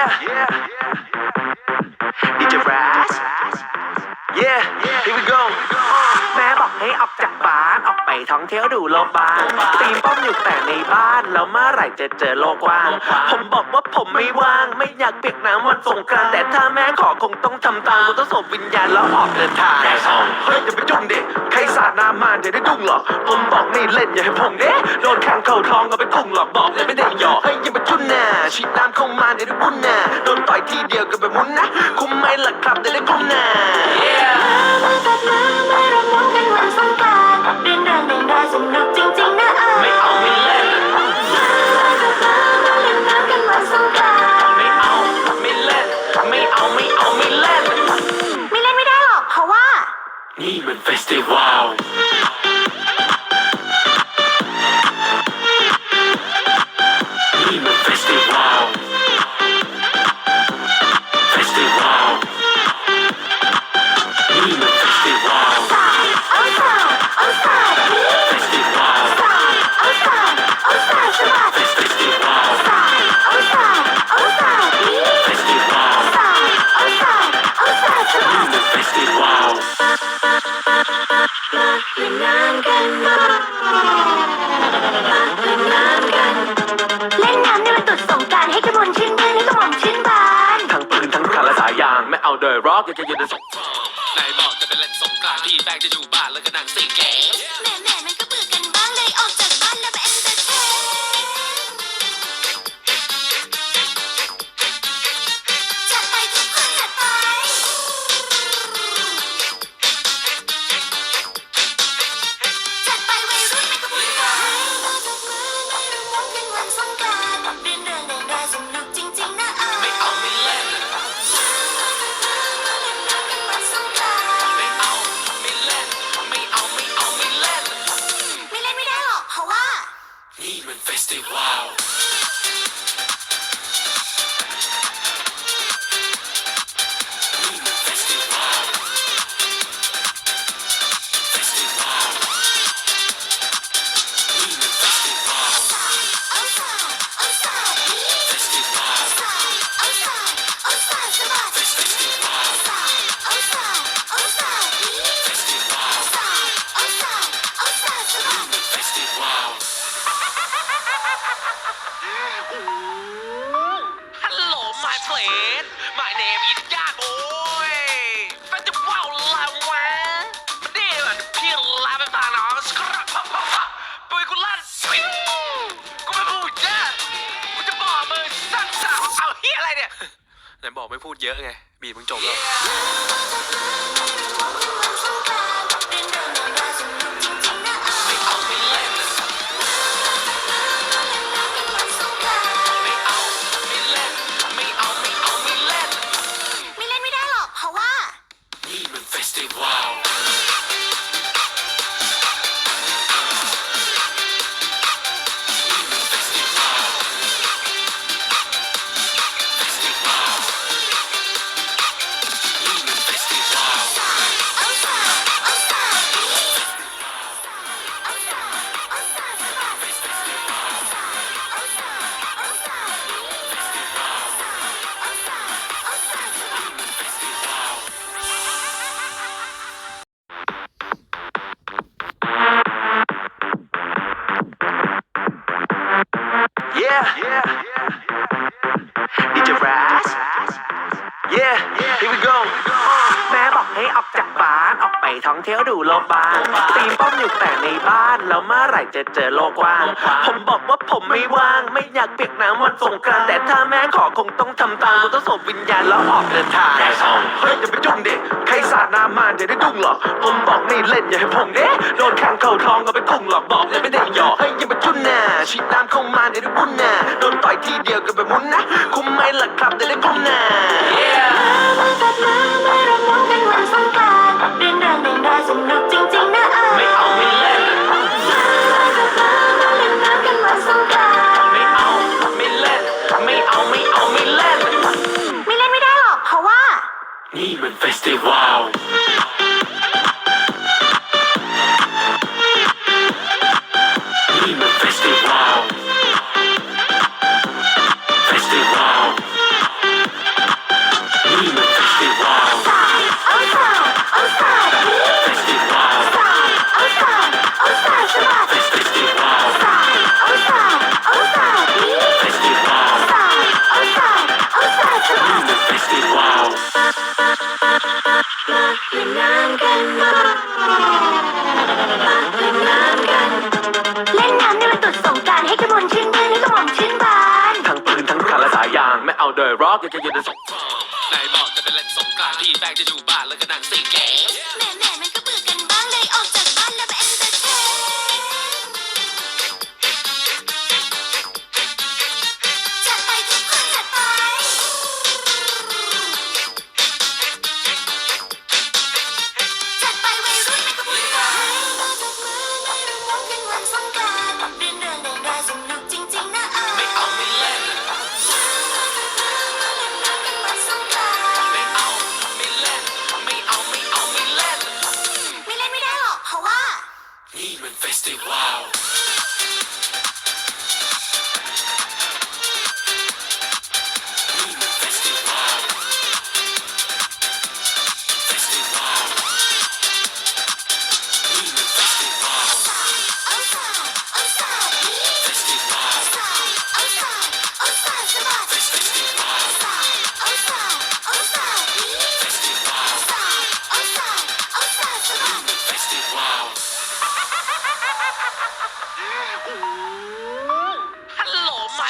Yeah, yeah. DJ Raz. Yeah, here we go. แม่บอกให้ออกจากบ้านออกไปท่องเที่ยวดูโลกบ้างตีมป้อมอยู่แต่ในบ้าน แล้วเมื่อไหร่จะเจอโลกกว้าง ผมบอกว่าผมไม่ว่าง ไม่อยากเปียกน้ำวันสงกรานต์แต่ถ้าแม่ขอคงต้องทำตามกูต้องส่งวิญญาณแล้วออกเดินทางเฮ้ยอย่าไปจุ่งเด็กใครสาดน้ำมาเดี๋ยวได้ดุ้งหรอกผมบอกไม่เล่นอย่าให้ผมเด้โดนแข้งเข่าทองก็ไปกุ้งหรอกบอกเลยไม่ได้หยอกเฮ้ยอย่าไปจุ่ น่ะฉีดน้ำเข้ามาเดี๋ยวได้บุญน่ะโดนต่อยทีเดียวก็ไปมุนนะ คุ้มไหมล่ะครับเดี๋ยวได้คุ้มน่ะมาตัดมามาเรับน้องกันวันสงกรานต์เรียนเรื่องเดินได้สนุกจริงๆนะเออไม่เอาไม่เล่นมาตัดมามาเล่นน้ำกันวันสงกรานต์ไม่เอาไม่เล่นไม่เอาไม่เอาไม่เล่นไม่เล่นไม่ได้หรอกเพราะว่า นี่มันเฟสติวัล เอา มัน ไงบีบมึงจบแล้ว Yeah, DJ Raz. Yeah, here we go. แม่บอกให้ออกจากบ้านออกไปท่องเที่ยวดูโลกบ้างตีมป้อมอยู่แต่ในบ้านแล้วเมื่อไหร่จะเจอโลกกว้าง ผมบอกว่าผมไม่ว่าง ไม่อยากเปียกน้ำวันสงกรานต์แต่ถ้าแม่ขอคงต้องทำตามกูต้องส่งวิญญาณแล้วออกเดินทางเฮ้ยอย่าไปจุ่งเด็กใครสาดน้ำมาเดี๋ยวได้ดุ้งหรอกผมบอกไม่เล่นอย่าให้ผมเด้โดนแข้งเข่าทองก็ไปกุ้งหรอกบอกเลยไม่ได้หยอกเฮ้ยอย่าไปจุ่นน่ะฉีดน้ำเข้า มาเดี๋ยวได้บุญนะโดนต่อยทีเดียวก็ไปมุนนะ คุ้มไหมล่ะครับเดี๋ยวได้คุ้มนะมาตัดมามารับน้องกันวันสงกรานต์เรียนเรื่องเดินได้สนุกจริงๆนะออไม่เอาไม่เล่นมาตัดมามาเล่นน้ำกันวันสงกรานต์ไม่เอาไม่เล่น ไม่เอาไม่เอาไม่เล่น ไม่เล่นไม่ได้หรอกเพราะว่า นี่มันเฟสติวัล เล่นน้ำกันมาเล่นน้ำกัน เล่นน้ำในวันตรุษสงการให้กระมวลชื่นมื่นให้ะหม่อมชื่นบาน ทั้งปืนทั้งคันและสายยาง ไม่เอาเดยร็อกอยากจะยืนในสงครามนายบอกจะไปเล่นสงการต์พี่แบงค์จะอยู่บ้านแล้วก็นั่งสีแก แม่แม่มั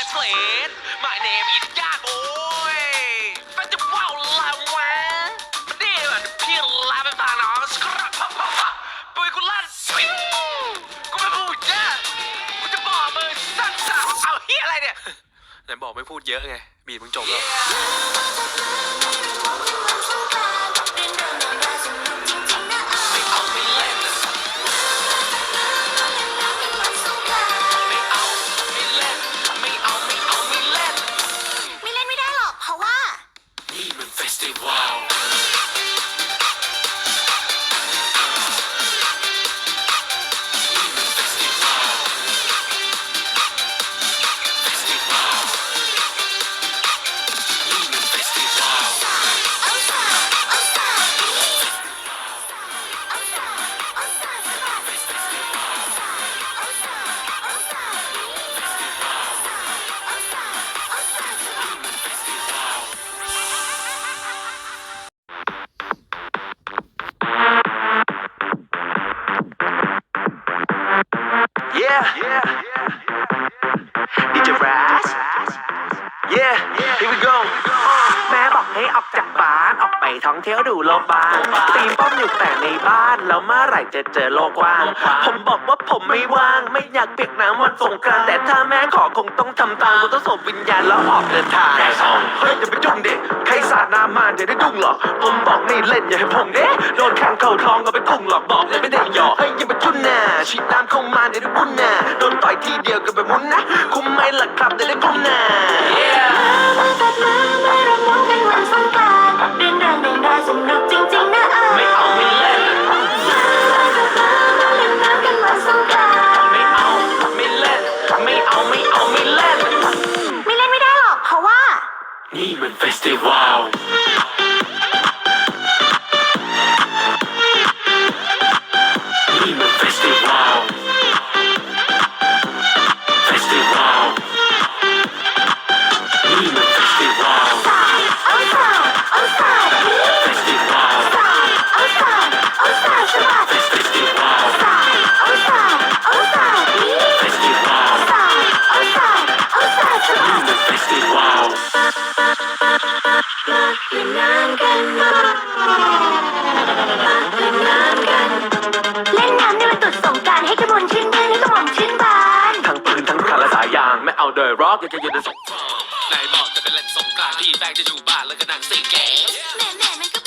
my plate my name is ยากโอ้ยเป็นจะว่าวลาวะมันนี่มันพี่ลาไปพาน้องสครับพับพับพับปุยกูลั่นสวิงกูไม่พูดเยอะกูจะบอกมือสั้นสาวเอาเฮียอะไรเนี่ยไหนบอกไม่พูดเยอะไง บีบมึงจบแล้ว จากบ้านออกไปท่องเที่ยวดูโลกบ้างตีป้อมอยู่แต่ในบ้านแล้วเมื่อไหร่จะเจอโลกว่าง ผมบอกว่าผมไม่ว่าง ไม่อยากเปียกน้ำวันสงกรานแต่ถ้าแม่ขอคงต้องทำตามกูต้องส่งวิญญาณแล้วออกเดินทางเฮ้ยอย่าไปจุ่งเด็กใครสาดน้ำมาเดี๋ยวได้ดุ้งหรอกผมบอกไม่เล่นอย่าให้ผมเด้โดนแข้งเข่าทองก็ไปตุ้งหรอกบอกเลยไม่ได้หยอกเฮ้ยอย่าไปจุ่นนะฉีดน้ำเข้ามาเดี๋ยวได้บุ่นนะโดนต่อยทีเดียวก็ไปมุนนะคุ้มไหมล่ะครับเดี๋ยวได้คุ้มน่ะ ร็อกจะยู่ในสงครามนายบอกจะเป็นเล่นสงกรานพี่แบงค์จะอยู่บ้านแล้วก็นั่งสีแก แม่แม่มันก็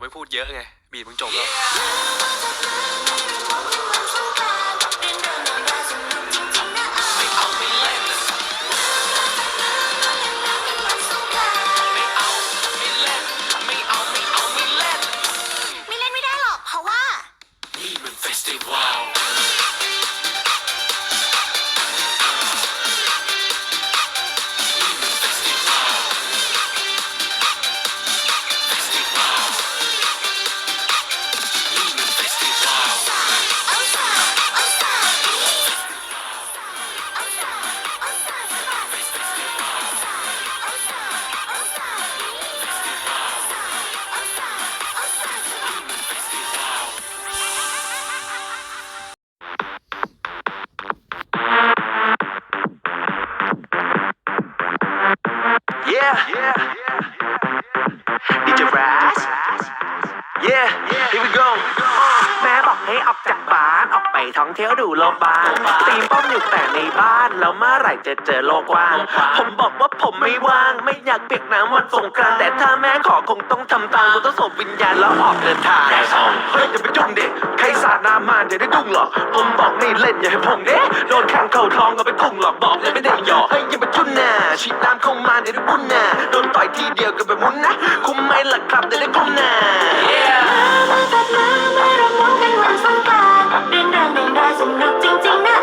ไม่พูดเยอะไงบีดมึงจบแล้ว อมอยู่แต่ในบ้านแล้วเมื่อไหร่จะเจอโลกกว้าง ผมบอกว่าผมไม่ว่างไม่อยากเปียกน้ำวันสงกรานต์แต่ถ้าแม่ขอคงต้องทำตามกูต้องส่งวิญญาณแล้วออกเดินทางเฮ้ยอย่าไปจุ่งเด็กใครสาดน้ำมาเดี๋ยวได้ดุ้งหรอกผมบอกไม่เล่นอย่าให้ผมเด้โดนขังเข้าท้องก็ไปกุ้งหรอกบอกเลยไม่ได้หยอกเฮ้ยอย่าไปจุ่นน่ะฉีดน้ำเข้ามาเดี๋ยวได้บุญน่ะโดนต่อยทีเดียวก็ไปมุนนะคุ้มไหมล่ะครับเดี๋ยวได้คุ้มน่ะมาจัดมามารับน้องกันวันสงกรานต์เรียนเรื่องเรียนได้สนุกจริงๆนะ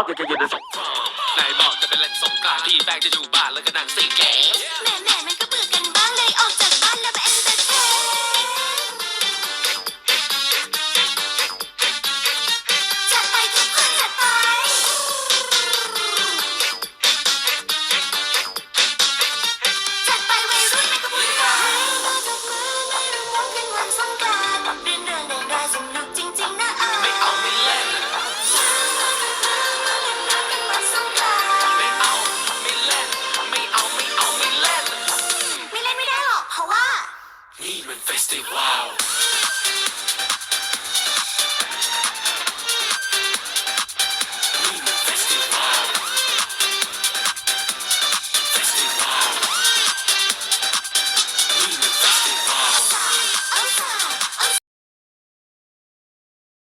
อาเดยร็อยากจะยืนในสงไหนบอกจะเป็นเล่นสงกรานต์พี่แป้งจะอยู่บ้านแล้วก็นั่งซิงเกม แหม่แหม่มันก็เบื่อกันบ้างเลยออกจาก